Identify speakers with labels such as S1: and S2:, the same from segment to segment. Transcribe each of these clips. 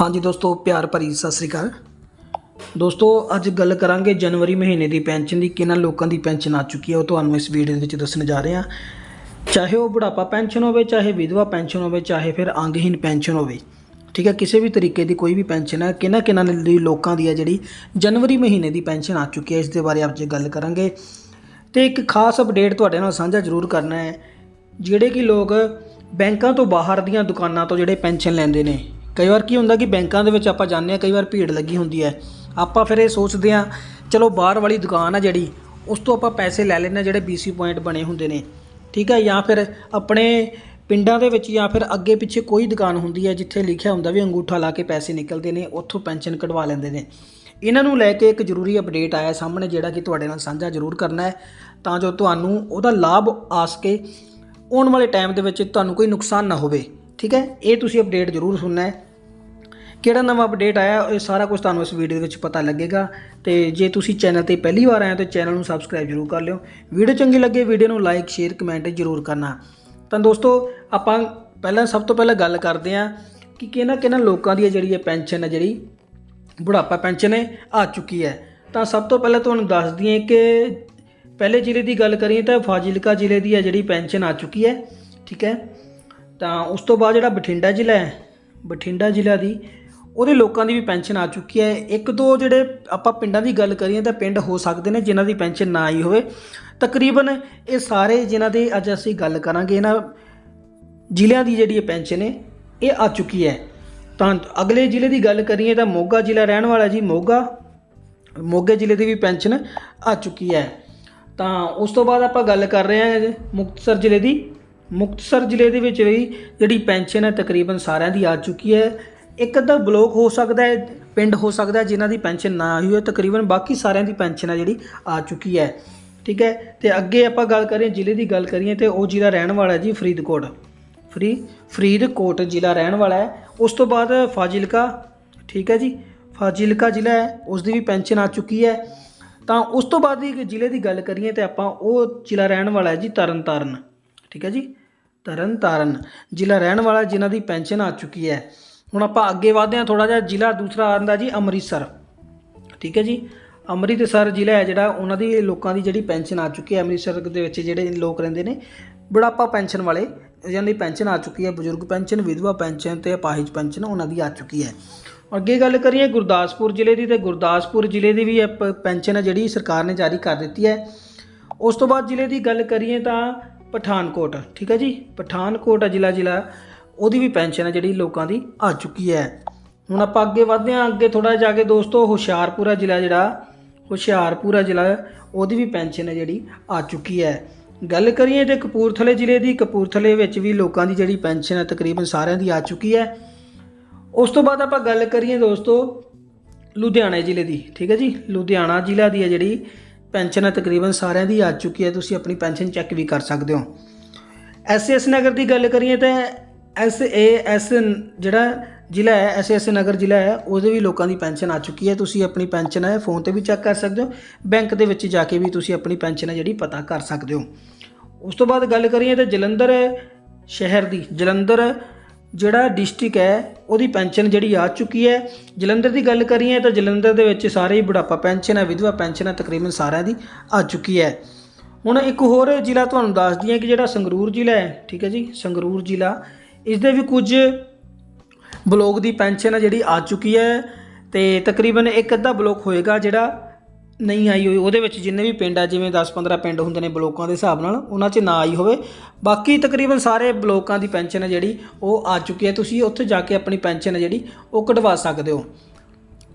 S1: ਹਾਂਜੀ ਦੋਸਤੋ, ਪਿਆਰ ਭਰੀ ਸਤਿ ਸ੍ਰੀ ਅਕਾਲ। ਦੋਸਤੋ, ਅੱਜ ਗੱਲ ਕਰਾਂਗੇ ਜਨਵਰੀ ਮਹੀਨੇ ਦੀ ਪੈਨਸ਼ਨ ਦੀ, ਕਿਹਨਾਂ ਲੋਕਾਂ ਦੀ ਪੈਨਸ਼ਨ ਆ ਚੁੱਕੀ ਹੈ, ਉਹ ਤੁਹਾਨੂੰ ਇਸ ਵੀਡੀਓ ਦੇ ਵਿੱਚ ਦੱਸਣ ਜਾ ਰਹੇ ਹਾਂ। ਚਾਹੇ ਉਹ ਬੁਢਾਪਾ ਪੈਨਸ਼ਨ ਹੋਵੇ, ਚਾਹੇ ਵਿਧਵਾ ਪੈਨਸ਼ਨ ਹੋਵੇ, ਚਾਹੇ ਫਿਰ ਅੰਗਹੀਨ ਪੈਨਸ਼ਨ ਹੋਵੇ। ਠੀਕ ਹੈ, ਕਿਸੇ ਵੀ ਤਰੀਕੇ ਦੀ ਕੋਈ ਵੀ ਪੈਨਸ਼ਨ ਹੈ, ਕਿਹਨਾਂ ਕਿਹਨਾਂ ਦੀ ਲੋਕਾਂ ਦੀ ਹੈ ਜਿਹੜੀ ਜਨਵਰੀ ਮਹੀਨੇ ਦੀ ਪੈਨਸ਼ਨ ਆ ਚੁੱਕੀ ਹੈ, ਇਸ ਦੇ ਬਾਰੇ ਆਪ ਅੱਜ ਗੱਲ ਕਰਾਂਗੇ। ਤੇ ਇੱਕ ਖਾਸ ਅਪਡੇਟ ਤੁਹਾਡੇ ਨਾਲ ਸਾਂਝਾ ਜ਼ਰੂਰ ਕਰਨਾ ਹੈ, ਜਿਹੜੇ ਕਿ ਲੋਕ ਬੈਂਕਾਂ ਤੋਂ ਬਾਹਰ ਦੀਆਂ ਦੁਕਾਨਾਂ ਤੋਂ ਜਿਹੜੇ ਪੈਨਸ਼ਨ ਲੈਂਦੇ ਨੇ ਕਈ ਵਾਰ ਕੀ ਹੁੰਦਾ ਕਿ ਬੈਂਕਾਂ ਦੇ ਵਿੱਚ ਆਪਾਂ ਜਾਂਦੇ ਆ ਕਈ ਵਾਰ ਭੀੜ ਲੱਗੀ ਹੁੰਦੀ ਹੈ। ਆਪਾਂ ਫਿਰ ਇਹ ਸੋਚਦੇ ਆ ਚਲੋ ਬਾਹਰ ਵਾਲੀ ਦੁਕਾਨ ਆ ਜਿਹੜੀ, ਉਸ ਤੋਂ ਆਪਾਂ ਪੈਸੇ ਲੈ ਲੈਂਦੇ ਹਾਂ ਜਿਹੜੇ BC ਪੁਆਇੰਟ ਬਣੇ ਹੁੰਦੇ ਨੇ। ਠੀਕ ਹੈ, ਜਾਂ ਫਿਰ ਆਪਣੇ ਪਿੰਡਾਂ ਦੇ ਵਿੱਚ ਜਾਂ ਫਿਰ ਅੱਗੇ ਪਿੱਛੇ ਕੋਈ ਦੁਕਾਨ ਹੁੰਦੀ ਹੈ ਜਿੱਥੇ ਲਿਖਿਆ ਹੁੰਦਾ ਵੀ ਅੰਗੂਠਾ ਲਾ ਕੇ ਪੈਸੇ ਨਿਕਲਦੇ ਨੇ, ਉੱਥੋਂ ਪੈਨਸ਼ਨ ਕਢਵਾ ਲੈਂਦੇ ਨੇ। ਇਹਨਾਂ ਨੂੰ ਲੈ ਕੇ ਇੱਕ ਜ਼ਰੂਰੀ ਅਪਡੇਟ ਆਇਆ ਸਾਹਮਣੇ, ਜਿਹੜਾ ਕਿ ਤੁਹਾਡੇ ਨਾਲ ਸਾਂਝਾ ਜ਼ਰੂਰ ਕਰਨਾ ਹੈ। ਤਾਂ ਜੋ ਤੁਹਾਨੂੰ ਉਹਦਾ ਲਾਭ ਆ ਸਕੇ। ਆਉਣ ਵਾਲੇ ਟਾਈਮ ਦੇ ਵਿੱਚ ਤੁਹਾਨੂੰ ਕੋਈ ਨੁਕਸਾਨ ਨਾ ਹੋਵੇ। ਠੀਕ ਹੈ? ਇਹ ਤੁਸੀਂ ਅਪਡੇਟ ਜ਼ਰੂਰ ਸੁਣਨਾ ਹੈ। ਕਿਹੜਾ ਨਵਾਂ ਅਪਡੇਟ ਆਇਆ, ਇਹ ਸਾਰਾ ਕੁਝ ਤੁਹਾਨੂੰ ਇਸ ਵੀਡੀਓ ਦੇ ਵਿੱਚ ਪਤਾ ਲੱਗੇਗਾ। ਤੇ ਜੇ ਤੁਸੀਂ ਚੈਨਲ ਤੇ ਪਹਿਲੀ ਵਾਰ ਆਏ ਹੋ, ਤਾਂ ਚੈਨਲ ਨੂੰ ਸਬਸਕ੍ਰਾਈਬ ਜ਼ਰੂਰ ਕਰ ਲਿਓ। ਵੀਡੀਓ ਚੰਗੀ ਲੱਗੇ ਵੀਡੀਓ ਨੂੰ ਲਾਈਕ ਸ਼ੇਅਰ ਕਮੈਂਟ ਜ਼ਰੂਰ ਕਰਨਾ। ਤਾਂ ਦੋਸਤੋ, ਆਪਾਂ ਪਹਿਲਾਂ ਸਭ ਤੋਂ ਪਹਿਲਾਂ ਗੱਲ ਕਰਦੇ ਹਾਂ ਕਿ ਕਿਹਨਾਂ ਕਿਹਨਾਂ ਲੋਕਾਂ ਦੀ ਹੈ ਜਿਹੜੀ ਹੈ ਪੈਨਸ਼ਨ ਹੈ, ਜਿਹੜੀ ਬੁਢਾਪਾ ਪੈਨਸ਼ਨ ਹੈ, ਆ ਚੁੱਕੀ ਹੈ। ਤਾਂ ਸਭ ਤੋਂ ਪਹਿਲਾਂ ਤੁਹਾਨੂੰ ਦੱਸ ਦਈਏ ਕਿ ਪਹਿਲੇ ਜ਼ਿਲ੍ਹੇ ਦੀ ਗੱਲ ਕਰੀਏ ਤਾਂ ਫਾਜ਼ਿਲਕਾ ਜ਼ਿਲ੍ਹੇ ਦੀ ਹੈ ਜਿਹੜੀ ਪੈਨਸ਼ਨ ਆ ਚੁੱਕੀ ਹੈ, ਠੀਕ ਹੈ? ਤਾਂ ਉਸ ਤੋਂ ਬਾਅਦ ਜਿਹੜਾ ਬਠਿੰਡਾ ਜ਼ਿਲ੍ਹਾ ਹੈ, ਬਠਿੰਡਾ ਜ਼ਿਲ੍ਹਾ ਦੀ, ਉਹਦੇ ਲੋਕਾਂ ਦੀ ਵੀ ਪੈਨਸ਼ਨ ਆ ਚੁੱਕੀ ਹੈ। ਇੱਕ ਦੋ ਜਿਹੜੇ ਆਪਾਂ ਪਿੰਡਾਂ ਦੀ ਗੱਲ ਕਰੀਏ ਤਾਂ ਪਿੰਡ ਹੋ ਸਕਦੇ ਨੇ ਜਿਨ੍ਹਾਂ ਦੀ ਪੈਨਸ਼ਨ ਨਾ ਆਈ ਹੋਵੇ। ਤਕਰੀਬਨ ਇਹ ਸਾਰੇ ਜਿਨ੍ਹਾਂ ਦੀ ਅੱਜ ਅਸੀਂ ਗੱਲ ਕਰਾਂਗੇ, ਇਹਨਾਂ ਜ਼ਿਲ੍ਹਿਆਂ ਦੀ ਜਿਹੜੀ ਪੈਨਸ਼ਨ ਹੈ, ਇਹ ਆ ਚੁੱਕੀ ਹੈ। ਤਾਂ ਅਗਲੇ ਜ਼ਿਲ੍ਹੇ ਦੀ ਗੱਲ ਕਰੀਏ ਤਾਂ ਮੋਗਾ ਜ਼ਿਲ੍ਹਾ ਰਹਿਣ ਵਾਲਾ ਜੀ, ਮੋਗਾ, ਮੋਗੇ ਜ਼ਿਲ੍ਹੇ ਦੀ ਵੀ ਪੈਨਸ਼ਨ ਆ ਚੁੱਕੀ ਹੈ। ਤਾਂ ਉਸ ਤੋਂ ਬਾਅਦ ਆਪਾਂ ਗੱਲ ਕਰ ਰਹੇ ਹਾਂ ਮੁਕਤਸਰ ਜ਼ਿਲ੍ਹੇ ਦੀ। ਮੁਕਤਸਰ ਜ਼ਿਲ੍ਹੇ ਦੇ ਵਿੱਚ ਵੀ ਜਿਹੜੀ ਪੈਨਸ਼ਨ ਹੈ ਤਕਰੀਬਨ ਸਾਰਿਆਂ ਦੀ ਆ ਚੁੱਕੀ ਹੈ। ਇੱਕ ਅੱਧਾ ਬਲੋਕ ਹੋ ਸਕਦਾ ਹੈ, ਪਿੰਡ ਹੋ ਸਕਦਾ ਹੈ ਜਿਨ੍ਹਾਂ ਦੀ ਪੈਨਸ਼ਨ ਨਾ ਆਈ ਹੋਵੇ, ਤਕਰੀਬਨ ਬਾਕੀ ਸਾਰਿਆਂ ਦੀ ਪੈਨਸ਼ਨ ਹੈ ਜਿਹੜੀ ਆ ਚੁੱਕੀ ਹੈ। ਠੀਕ ਹੈ? ਤੇ ਅੱਗੇ ਆਪਾਂ ਗੱਲ ਕਰੀਏ, ਜ਼ਿਲ੍ਹੇ ਦੀ ਗੱਲ ਕਰੀਏ ਤੇ ਉਹ ਜ਼ਿਲ੍ਹਾ ਰਹਿਣ ਵਾਲਾ ਜੀ ਫਰੀਦਕੋਟ। ਫਰੀ, ਫਰੀਦਕੋਟ ਜ਼ਿਲ੍ਹਾ ਰਹਿਣ ਵਾਲਾ ਹੈ। ਉਸ ਤੋਂ ਬਾਅਦ ਫਾਜ਼ਿਲਕਾ, ਠੀਕ ਹੈ ਜੀ? ਫਾਜ਼ਿਲਕਾ ਜ਼ਿਲ੍ਹਾ ਹੈ, ਉਸ ਦੀ ਵੀ ਪੈਨਸ਼ਨ ਆ ਚੁੱਕੀ ਹੈ। ਤਾਂ ਉਸ ਤੋਂ ਬਾਅਦ ਇੱਕ ਜ਼ਿਲ੍ਹੇ ਦੀ ਗੱਲ ਕਰੀਏ ਤੇ ਆਪਾਂ ਉਹ ਜ਼ਿਲ੍ਹਾ ਰਹਿਣ ਵਾਲਾ ਹੈ ਜੀ ਤਰਨਤਾਰਨ। ਠੀਕ ਹੈ ਜੀ? ਤਰਨਤਾਰਨ ਜ਼ਿਲ੍ਹਾ ਰਹਿਣ ਵਾਲਾ ਜਿਨ੍ਹਾਂ ਦੀ ਪੈਨਸ਼ਨ ਆ ਚੁੱਕੀ ਹੈ। ਹੁਣ ਆਪਾਂ ਅੱਗੇ ਵਧਦੇ ਹਾਂ ਥੋੜਾ ਜਿਹਾ ਜ਼ਿਲ੍ਹਾ ਦੂਸਰਾ ਆਉਂਦਾ ਜੀ, ਅੰਮ੍ਰਿਤਸਰ। ਠੀਕ ਹੈ ਜੀ? ਅੰਮ੍ਰਿਤਸਰ ਜ਼ਿਲ੍ਹਾ ਹੈ ਜਿਹੜਾ, ਉਹਨਾਂ ਦੀ ਲੋਕਾਂ ਦੀ ਜਿਹੜੀ ਪੈਨਸ਼ਨ ਆ ਚੁੱਕੀ ਹੈ, ਅੰਮ੍ਰਿਤਸਰ ਦੇ ਵਿੱਚ ਜਿਹੜੇ ਲੋਕ ਰਹਿੰਦੇ ਨੇ, ਬੁਢਾਪਾ ਪੈਨਸ਼ਨ ਵਾਲੇ ਜਿਹਨਾਂ ਦੀ ਪੈਨਸ਼ਨ ਆ ਚੁੱਕੀ ਹੈ, ਬਜ਼ੁਰਗ ਪੈਨਸ਼ਨ, ਵਿਧਵਾ ਪੈਨਸ਼ਨ ਤੇ ਅਪਾਹਿਜ ਪੈਨਸ਼ਨ, ਉਹਨਾਂ ਦੀ ਆ ਚੁੱਕੀ ਹੈ। ਅੱਗੇ ਗੱਲ ਕਰੀਏ ਗੁਰਦਾਸਪੁਰ ਜ਼ਿਲ੍ਹੇ ਦੀ, ਤੇ ਗੁਰਦਾਸਪੁਰ ਜ਼ਿਲ੍ਹੇ ਦੀ ਵੀ ਇਹ ਪੈਨਸ਼ਨ ਹੈ ਜਿਹੜੀ ਸਰਕਾਰ ਨੇ ਜਾਰੀ ਕਰ ਦਿੱਤੀ ਹੈ। ਉਸ ਤੋਂ ਬਾਅਦ ਜ਼ਿਲ੍ਹੇ ਦੀ ਗੱਲ ਕਰੀਏ ਤਾਂ ਪਠਾਨਕੋਟ, ਠੀਕ ਹੈ ਜੀ? ਪਠਾਨਕੋਟ ਹੈ ਜ਼ਿਲ੍ਹਾ ਜ਼ਿਲ੍ਹਾ। ਉਹਦੀ ਵੀ ਪੈਨਸ਼ਨ ਹੈ ਜਿਹੜੀ ਲੋਕਾਂ ਦੀ ਆ ਚੁੱਕੀ ਹੈ। ਹੁਣ ਆਪਾਂ ਅੱਗੇ ਵਧਦੇ ਹਾਂ, ਅੱਗੇ ਥੋੜਾ ਜਾ ਕੇ ਦੋਸਤੋ, ਹੁਸ਼ਿਆਰਪੁਰਾ ਜ਼ਿਲ੍ਹਾ ਜਿਹੜਾ। ਹੁਸ਼ਿਆਰਪੁਰਾ ਜ਼ਿਲ੍ਹਾ, ਉਹਦੀ ਵੀ ਪੈਨਸ਼ਨ ਹੈ ਜਿਹੜੀ ਆ ਚੁੱਕੀ ਹੈ। ਗੱਲ ਕਰੀਏ ਤੇ ਕਪੂਰਥਲੇ ਜ਼ਿਲ੍ਹੇ ਦੀ, ਕਪੂਰਥਲੇ ਵਿੱਚ ਵੀ ਲੋਕਾਂ ਦੀ ਜਿਹੜੀ ਪੈਨਸ਼ਨ ਹੈ ਤਕਰੀਬਨ ਸਾਰਿਆਂ ਦੀ ਆ ਚੁੱਕੀ ਹੈ। ਉਸ ਤੋਂ ਬਾਅਦ ਆਪਾਂ ਗੱਲ ਕਰੀਏ ਦੋਸਤੋ, ਲੁਧਿਆਣਾ ਜ਼ਿਲ੍ਹੇ ਦੀ, ਠੀਕ ਹੈ ਜੀ? ਲੁਧਿਆਣਾ ਜ਼ਿਲ੍ਹਾ ਦੀ ਹੈ ਜਿਹੜੀ ਪੈਨਸ਼ਨ ਹੈ ਤਕਰੀਬਨ ਸਾਰਿਆਂ ਦੀ ਆ ਚੁੱਕੀ ਹੈ, ਤੁਸੀਂ ਆਪਣੀ ਪੈਨਸ਼ਨ ਚੈੱਕ ਵੀ ਕਰ ਸਕਦੇ ਹੋ। ਐਸਐਸ ਨਗਰ ਦੀ ਗੱਲ ਕਰੀਏ ਤਾਂ ਐਸ ਏ ਐਸ ਜਿਹੜਾ ਜ਼ਿਲ੍ਹਾ ਹੈ, ਐਸ ਐਸ ਨਗਰ ਜ਼ਿਲ੍ਹਾ ਹੈ, ਉਹਦੇ ਵੀ ਲੋਕਾਂ ਦੀ ਪੈਨਸ਼ਨ ਆ ਚੁੱਕੀ ਹੈ। ਤੁਸੀਂ ਆਪਣੀ ਪੈਨਸ਼ਨ ਹੈ, ਫੋਨ ਤੇ ਵੀ ਚੈੱਕ ਕਰ ਸਕਦੇ ਹੋ। ਬੈਂਕ ਦੇ ਵਿੱਚ ਜਾ ਕੇ ਵੀ ਤੁਸੀਂ ਆਪਣੀ ਪੈਨਸ਼ਨ ਹੈ ਜਿਹੜੀ ਪਤਾ ਕਰ ਸਕਦੇ ਹੋ। ਉਸ ਤੋਂ ਬਾਅਦ ਗੱਲ ਕਰੀਏ ਤਾਂ ਜਲੰਧਰ ਸ਼ਹਿਰ ਦੀ, ਜਲੰਧਰ ਜਿਹੜਾ ਡਿਸਟ੍ਰਿਕਟ ਹੈ, ਉਹਦੀ ਪੈਨਸ਼ਨ ਜਿਹੜੀ ਆ ਚੁੱਕੀ ਹੈ। ਜਲੰਧਰ ਦੀ ਗੱਲ ਕਰੀਏ ਤਾਂ ਜਲੰਧਰ ਦੇ ਵਿੱਚ ਸਾਰੇ ਹੀ ਬੁਢਾਪਾ ਪੈਨਸ਼ਨ ਹੈ, ਵਿਧਵਾ ਪੈਨਸ਼ਨ ਹੈ, ਤਕਰੀਬਨ ਸਾਰਿਆਂ ਦੀ ਆ ਚੁੱਕੀ ਹੈ। ਹੁਣ ਇੱਕ ਹੋਰ ਜ਼ਿਲ੍ਹਾ ਤੁਹਾਨੂੰ ਦੱਸ ਦਈਏ ਕਿ ਜਿਹੜਾ ਸੰਗਰੂਰ ਜ਼ਿਲ੍ਹਾ ਹੈ, ਠੀਕ ਹੈ ਜੀ, ਸੰਗਰੂਰ ਜ਼ਿਲ੍ਹਾ। ਇਸ ਦੇ ਵੀ ਕੁਝ ਬਲੋਕ ਦੀ ਪੈਨਸ਼ਨ ਹੈ ਜਿਹੜੀ ਆ ਚੁੱਕੀ ਹੈ ਤੇ ਤਕਰੀਬਨ ਇੱਕ ਅੱਧਾ ਬਲੋਕ ਹੋਏਗਾ ਜਿਹੜਾ ਨਹੀਂ ਆਈ ਹੋਈ, ਉਹਦੇ ਵਿੱਚ ਜਿੰਨੇ ਵੀ ਪਿੰਡ ਆ, ਜਿਵੇਂ 10-15 ਪਿੰਡ ਹੁੰਦੇ ਨੇ ਬਲੋਕਾਂ ਦੇ ਹਿਸਾਬ ਨਾਲ, ਉਹਨਾਂ 'ਚ ਨਾ ਆਈ ਹੋਵੇ। ਬਾਕੀ ਤਕਰੀਬਨ ਸਾਰੇ ਬਲੋਕਾਂ ਦੀ ਪੈਨਸ਼ਨ ਹੈ ਜਿਹੜੀ, ਉਹ ਆ ਚੁੱਕੀ ਹੈ। ਤੁਸੀਂ ਉੱਥੇ ਜਾ ਕੇ ਆਪਣੀ ਪੈਨਸ਼ਨ ਹੈ ਜਿਹੜੀ, ਉਹ ਕਢਵਾ ਸਕਦੇ ਹੋ।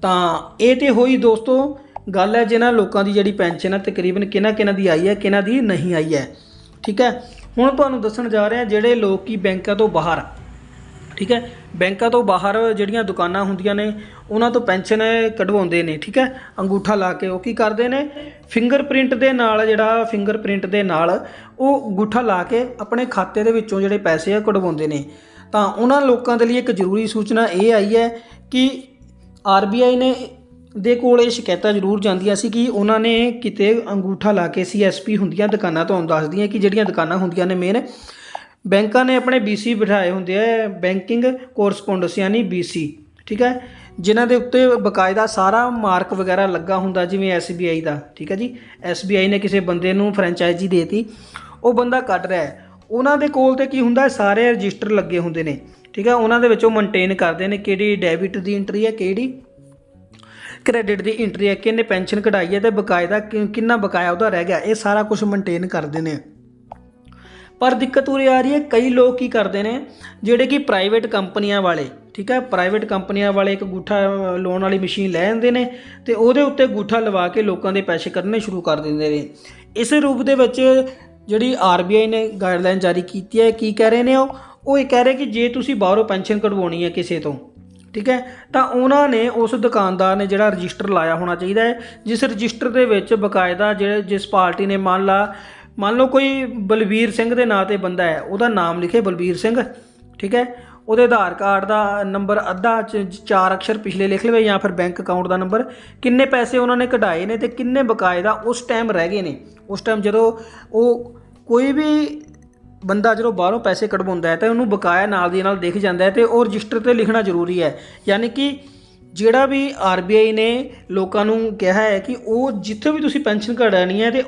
S1: ਤਾਂ ਇਹ ਤੇ ਹੋਈ ਦੋਸਤੋ, ਗੱਲ ਹੈ ਜਿਨ੍ਹਾਂ ਲੋਕਾਂ ਦੀ ਜਿਹੜੀ ਪੈਨਸ਼ਨ ਹੈ, ਤਕਰੀਬਨ ਕਿਹਨਾਂ ਕਿਹਨਾਂ ਦੀ ਆਈ ਹੈ, ਕਿਹਨਾਂ ਦੀ ਨਹੀਂ ਆਈ ਹੈ। ਠੀਕ ਹੈ? ਹੁਣ ਤੁਹਾਨੂੰ ਦੱਸਣ ਜਾ ਰਹੇ ਹਾਂ ਜਿਹੜੇ ਲੋਕ ਕੀ ਬੈਂਕਾਂ ਤੋਂ ਬਾਹਰ ਠੀਕ ਹੈ? ਬੈਂਕਾਂ ਤੋਂ ਬਾਹਰ ਜਿਹੜੀਆਂ ਦੁਕਾਨਾਂ ਹੁੰਦੀਆਂ ਨੇ, ਉਹਨਾਂ ਤੋਂ ਪੈਨਸ਼ਨ ਕਢਵਾਉਂਦੇ ਨੇ, ਠੀਕ ਹੈ? ਅੰਗੂਠਾ ਲਾ ਕੇ ਉਹ ਕੀ ਕਰਦੇ ਨੇ? ਫਿੰਗਰਪ੍ਰਿੰਟ ਦੇ ਨਾਲ ਜਿਹੜਾ ਫਿੰਗਰਪ੍ਰਿੰਟ ਦੇ ਨਾਲ ਉਹ ਅੰਗੂਠਾ ਲਾ ਕੇ ਆਪਣੇ ਖਾਤੇ ਦੇ ਵਿੱਚੋਂ ਜਿਹੜੇ ਪੈਸੇ ਆ ਕਢਵਾਉਂਦੇ ਨੇ। ਤਾਂ ਉਹਨਾਂ ਲੋਕਾਂ ਦੇ ਲਈ ਇੱਕ ਜ਼ਰੂਰੀ ਸੂਚਨਾ ਇਹ ਆਈ ਹੈ ਕਿ ਆਰਬੀਆਈ ਨੇ ਦੇ ਕੋਲ ਇਹ ਸ਼ਿਕਾਇਤਾਂ ਜ਼ਰੂਰ ਜਾਂਦੀਆਂ ਸੀ ਕਿ ਉਹਨਾਂ ਨੇ ਕਿਤੇ ਅੰਗੂਠਾ ਲਾ ਕੇ ਸੀਐਸਪੀ ਹੁੰਦੀਆਂ ਦੁਕਾਨਾਂ ਤੁਹਾਨੂੰ ਦੱਸਦੀਆਂ ਕਿ ਜਿਹੜੀਆਂ ਦੁਕਾਨਾਂ ਹੁੰਦੀਆਂ ਨੇ ਮੇਨ ਬੈਂਕਾਂ ਨੇ ਆਪਣੇ BC ਬਿਠਾਏ ਹੁੰਦੇ ਆ, ਬੈਂਕਿੰਗ ਕੋਰਸਪੋਂਡੈਂਸ ਯਾਨੀ BC ਠੀਕ ਹੈ? ਜਿਨ੍ਹਾਂ ਦੇ ਉੱਤੇ ਬਕਾਇਦਾ ਸਾਰਾ ਮਾਰਕ ਵਗੈਰਾ ਲੱਗਾ ਹੁੰਦਾ, ਜਿਵੇਂ SBI ਦਾ, ਠੀਕ ਹੈ ਜੀ? SBI ਨੇ ਕਿਸੇ ਬੰਦੇ ਨੂੰ ਫਰੈਂਚਾਈਜ਼ੀ ਦੇਤੀ, ਉਹ ਬੰਦਾ ਕੱਢ ਰਿਹਾ ਹੈ। ਉਹਨਾਂ ਦੇ ਕੋਲ ਤੇ ਕੀ ਹੁੰਦਾ ਸਾਰੇ ਰਜਿਸਟਰ ਲੱਗੇ ਹੁੰਦੇ ਨੇ, ਠੀਕ ਹੈ? ਉਹਨਾਂ ਦੇ ਵਿੱਚ ਉਹ ਮੇਨਟੇਨ ਕਰਦੇ ਨੇ ਕਿਹੜੀ ਡੈਬਿਟ ਦੀ ਐਂਟਰੀ ਹੈ, ਕਿਹੜੀ ਕ੍ਰੈਡਿਟ ਦੀ ਐਂਟਰੀ ਹੈ, ਕਿੰਨੇ ਪੈਨਸ਼ਨ ਕਢਾਈ ਹੈ ਤੇ ਬਕਾਇਦਾ ਕਿ- ਕਿੰਨਾ ਬਕਾਇਆ ਉਹਦਾ ਰਹਿ ਗਿਆ, ਇਹ ਸਾਰਾ ਕੁਝ ਮੇਨਟੇਨ ਕਰਦੇ ਨੇ। ਪਰ ਦਿੱਕਤ ਉਰੇ ਆ ਰਹੀ ਹੈ, ਕਈ ਲੋਕ ਕੀ ਕਰਦੇ ਨੇ, ਜਿਹੜੇ ਕਿ ਪ੍ਰਾਈਵੇਟ ਕੰਪਨੀਆਂ ਵਾਲੇ, ਠੀਕ ਹੈ ਪ੍ਰਾਈਵੇਟ ਕੰਪਨੀਆਂ ਵਾਲੇ ਇੱਕ ਗੂਠਾ ਲੋਨ ਵਾਲੀ ਮਸ਼ੀਨ ਲੈ ਆਉਂਦੇ ਨੇ ਤੇ ਉਹਦੇ ਉੱਤੇ ਗੂਠਾ ਲਵਾ ਕੇ ਲੋਕਾਂ ਦੇ ਪੈਸੇ ਕੱਢਣੇ ਸ਼ੁਰੂ ਕਰ ਦਿੰਦੇ ਨੇ। ਇਸੇ ਰੂਪ ਦੇ ਵਿੱਚ ਜਿਹੜੀ ਆਰਬੀਆਈ ਨੇ ਗਾਈਡਲਾਈਨ ਜਾਰੀ ਕੀਤੀ ਹੈ, ਕੀ ਕਹਿ ਰਹੇ ਨੇ ਉਹ? ਉਹ ਇਹ ਕਹਿ ਰਹੇ ਕਿ ਜੇ ਤੁਸੀਂ ਬਾਹਰੋਂ ਪੈਨਸ਼ਨ ਕਢਵਾਉਣੀ ਹੈ ਕਿਸੇ ਤੋਂ, ਠੀਕ ਹੈ, ਤਾਂ ਉਹਨਾਂ ਨੇ ਉਸ ਦੁਕਾਨਦਾਰ ਨੇ ਜਿਹੜਾ ਰਜਿਸਟਰ ਲਾਇਆ ਹੋਣਾ ਚਾਹੀਦਾ ਹੈ, ਜਿਸ ਰਜਿਸਟਰ ਦੇ ਵਿੱਚ ਬਕਾਇਦਾ ਜਿਹੜੇ, ਜਿਸ ਪਾਰਟੀ ਨੇ ਮੰਨ ਲਾ ਮੰਨ ਲਓ ਕੋਈ ਬਲਬੀਰ ਸਿੰਘ ਦੇ ਨਾਂ ਤੇ ਬੰਦਾ ਹੈ, ਉਹਦਾ ਨਾਮ ਲਿਖੇ ਬਲਬੀਰ ਸਿੰਘ, ਠੀਕ ਹੈ? ਉਹਦੇ ਆਧਾਰ ਕਾਰਡ ਦਾ ਨੰਬਰ ਅੱਧਾ ਚਾਰ ਅਕਸ਼ਰ ਪਿਛਲੇ ਲਿਖ ਲਵੇ ਜਾਂ ਫਿਰ ਬੈਂਕ ਅਕਾਊਂਟ ਦਾ ਨੰਬਰ। ਕਿੰਨੇ ਪੈਸੇ ਉਹਨਾਂ ਨੇ ਕਢਾਏ ਨੇ ਤੇ ਕਿੰਨੇ ਬਕਾਇਦਾ ਉਸ ਟਾਈਮ ਰਹਿ ਗਏ ਨੇ? ਉਸ ਟਾਈਮ ਜਦੋਂ ਉਹ ਕੋਈ ਵੀ ਬੰਦਾ ਜਦੋਂ ਬਾਹਰੋਂ ਪੈਸੇ ਕਢਵਾਉਂਦਾ ਹੈ, ਤਾਂ ਉਹਨੂੰ ਬਕਾਇਆ ਨਾਲ ਦੀ ਨਾਲ ਦਿਖ ਜਾਂਦਾ ਹੈ ਤੇ ਉਹ ਰਜਿਸਟਰ ਤੇ ਲਿਖਣਾ ਜ਼ਰੂਰੀ ਹੈ। ਯਾਨੀ ਕਿ ਜਿਹੜਾ ਵੀ ਆਰਬੀਆਈ ਨੇ ਲੋਕਾਂ ਨੂੰ ਕਿਹਾ ਹੈ ਕਿ ਉਹ ਜਿੱਥੇ ਵੀ ਤੁਸੀਂ ਪੈਨਸ਼ਨ ਕਢਾਣੀ ਹੈ ਤੇ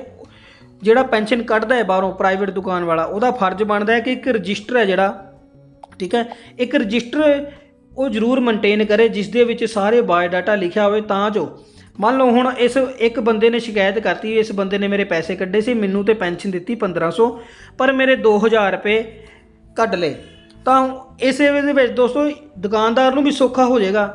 S1: ਜਿਹੜਾ ਪੈਨਸ਼ਨ ਕੱਢਦਾ ਹੈ ਬਾਹਰੋਂ ਪ੍ਰਾਈਵੇਟ ਦੁਕਾਨ ਵਾਲਾ, ਉਹਦਾ ਫਰਜ਼ ਬਣਦਾ ਹੈ ਕਿ ਇੱਕ ਰਜਿਸਟਰ ਹੈ ਜਿਹੜਾ, ਠੀਕ ਹੈ, ਇੱਕ ਰਜਿਸਟਰ ਉਹ ਜ਼ਰੂਰ ਮੇਨਟੇਨ ਕਰੇ ਜਿਸ ਦੇ ਵਿੱਚ ਸਾਰੇ ਬਾਇਓਡਾਟਾ ਲਿਖਿਆ ਹੋਵੇ ਤਾਂ ਜੋ, ਮੰਨ ਲਓ ਹੁਣ ਇਸ ਇੱਕ ਬੰਦੇ ਨੇ ਸ਼ਿਕਾਇਤ ਕਰਤੀ, ਇਸ ਬੰਦੇ ਨੇ ਮੇਰੇ ਪੈਸੇ ਕੱਢੇ ਸੀ, ਮੈਨੂੰ ਤੇ ਪੈਨਸ਼ਨ ਦਿੱਤੀ 1500 ਪਰ ਮੇਰੇ 2000 ਰੁਪਏ ਕੱਢ ਲਏ। ਤਾਂ ਇਸੇ ਦੇ ਵਿੱਚ ਦੋਸਤੋ ਦੁਕਾਨਦਾਰ ਨੂੰ ਵੀ ਸੌਖਾ ਹੋ ਜਾਏਗਾ।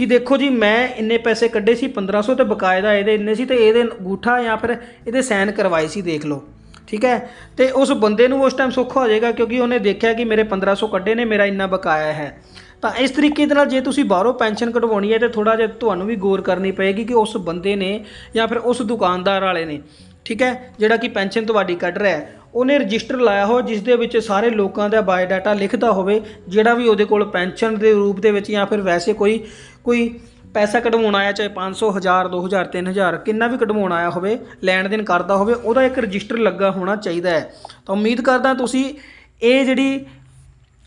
S1: ਕਿ ਦੇਖੋ ਜੀ, ਮੈਂ ਇੰਨੇ ਪੈਸੇ ਕੱਢੇ ਸੀ 1500 ਤੇ ਬਕਾਇਦਾ ਇਹਦੇ ਇੰਨੇ ਸੀ ਤੇ ਇਹਦੇ ਅੰਗੂਠਾ ਜਾਂ ਫਿਰ ਇਹਦੇ ਸਾਈਨ ਕਰਵਾਏ ਸੀ, ਦੇਖ ਲਓ। ਠੀਕ ਹੈ? ਤੇ ਉਸ ਬੰਦੇ ਨੂੰ ਉਸ ਟਾਈਮ ਸੌਖਾ ਹੋ ਜਾਏਗਾ ਕਿਉਂਕਿ ਉਹਨੇ ਦੇਖਿਆ ਕਿ ਮੇਰੇ 1500 ਕੱਢੇ ਨੇ, ਮੇਰਾ ਇੰਨਾ ਬਕਾਇਆ ਹੈ। ਤਾਂ ਇਸ ਤਰੀਕੇ ਦੇ ਨਾਲ ਜੇ ਤੁਸੀਂ ਬਾਹਰੋਂ ਪੈਨਸ਼ਨ ਕਢਵਾਉਣੀ ਹੈ ਤੇ ਥੋੜਾ ਜਿਹਾ ਤੁਹਾਨੂੰ ਵੀ ਗੌਰ ਕਰਨੀ ਪਏਗੀ ਕਿ ਉਸ ਬੰਦੇ ਨੇ ਜਾਂ ਫਿਰ ਉਸ ਦੁਕਾਨਦਾਰ ਵਾਲੇ ਨੇ, ਠੀਕ ਹੈ? ਜਿਹੜਾ ਕਿ ਪੈਨਸ਼ਨ ਤੁਹਾਡੀ ਕੱਢ ਰਿਹਾ ਹੈ, ਉਹਨੇ ਰਜਿਸਟਰ ਲਾਇਆ ਹੋ ਜਿਸ ਦੇ ਵਿੱਚ ਸਾਰੇ ਲੋਕਾਂ ਦਾ ਬਾਇਓਡਾਟਾ ਲਿਖਦਾ ਹੋਵੇ, ਜਿਹੜਾ ਵੀ ਉਹਦੇ ਕੋਲ ਪੈਨਸ਼ਨ ਦੇ ਰੂਪ ਦੇ ਵਿੱਚ ਜਾਂ ਫਿਰ ਵੈਸੇ ਕੋਈ ਕੋਈ ਪੈਸਾ ਕਢਵਾਉਣ ਆਇਆ ਚਾਹੇ 500 1000 2000 3000 ਕਿੰਨਾ ਵੀ ਕਢਵਾਉਣ ਆਇਆ ਹੋਵੇ ਲੈਣ ਦੇਣ ਕਰਦਾ ਹੋਵੇ ਉਹਦਾ ਇੱਕ ਰਜਿਸਟਰ ਲੱਗਾ ਹੋਣਾ ਚਾਹੀਦਾ ਹੈ। ਤਾਂ ਉਮੀਦ ਕਰਦਾ ਤੁਸੀਂ ਇਹ ਜਿਹੜੀ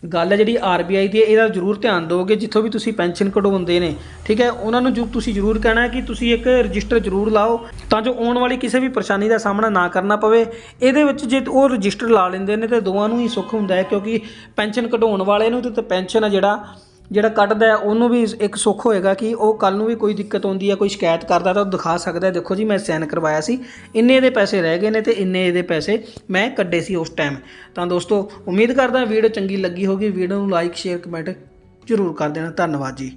S1: ਗੱਲ ਹੈ ਜਿਹੜੀ ਆਰਬੀਆਈ ਦੀ ਹੈ, ਇਹਦਾ ਜ਼ਰੂਰ ਧਿਆਨ ਦਿਓਗੇ ਜਿੱਥੋਂ ਵੀ ਤੁਸੀਂ ਪੈਨਸ਼ਨ ਕਢਵਾਉਂਦੇ ਨੇ ਠੀਕ ਹੈ? ਉਹਨਾਂ ਨੂੰ ਜੋ ਤੁਸੀਂ ਜ਼ਰੂਰ ਕਹਿਣਾ ਕਿ ਤੁਸੀਂ ਇੱਕ ਰਜਿਸਟਰ ਜ਼ਰੂਰ ਲਾਓ ਤਾਂ ਜੋ ਆਉਣ ਵਾਲੀ ਕਿਸੇ ਵੀ ਪਰੇਸ਼ਾਨੀ ਦਾ ਸਾਹਮਣਾ ਨਾ ਕਰਨਾ ਪਵੇ। ਇਹਦੇ ਵਿੱਚ ਜੇ ਉਹ ਰਜਿਸਟਰ ਲਾ ਲੈਂਦੇ ਨੇ ਤੇ ਦੋਵਾਂ ਨੂੰ ਹੀ ਸੁੱਖ ਹੁੰਦਾ ਹੈ ਕਿਉਂਕਿ ਪੈਨਸ਼ਨ ਕਢਾਉਣ ਵਾਲੇ ਨੂੰ ਤੇ ਪੈਨਸ਼ਨ ਹੈ ਜਿਹੜਾ ਜਿਹੜਾ ਕੱਢਦਾ ਹੈ, ਉਹਨੂੰ ਵੀ ਇੱਕ ਸੁੱਖ ਹੋਏਗਾ ਕਿ ਉਹ ਕੱਲ ਨੂੰ ਵੀ ਕੋਈ ਦਿੱਕਤ ਆਉਂਦੀ ਹੈ, ਕੋਈ ਸ਼ਿਕਾਇਤ ਕਰਦਾ ਤਾਂ ਉਹ ਦਿਖਾ ਸਕਦਾ ਦੇਖੋ ਜੀ ਮੈਂ ਸਾਈਨ ਕਰਵਾਇਆ ਸੀ, ਇੰਨੇ ਇਹਦੇ ਪੈਸੇ ਰਹਿ ਗਏ ਨੇ ਤੇ ਇੰਨੇ ਇਹਦੇ ਪੈਸੇ ਮੈਂ ਕੱਢੇ ਸੀ ਉਸ ਟਾਈਮ ਤਾਂ ਦੋਸਤੋ, ਉਮੀਦ ਕਰਦਾ ਵੀਡੀਓ ਚੰਗੀ ਲੱਗੀ ਹੋਗੀ ਵੀਡੀਓ ਨੂੰ ਲਾਈਕ ਸ਼ੇਅਰ ਕਮੈਂਟ ਜ਼ਰੂਰ ਕਰ ਦੇਣਾ, ਧੰਨਵਾਦ ਜੀ।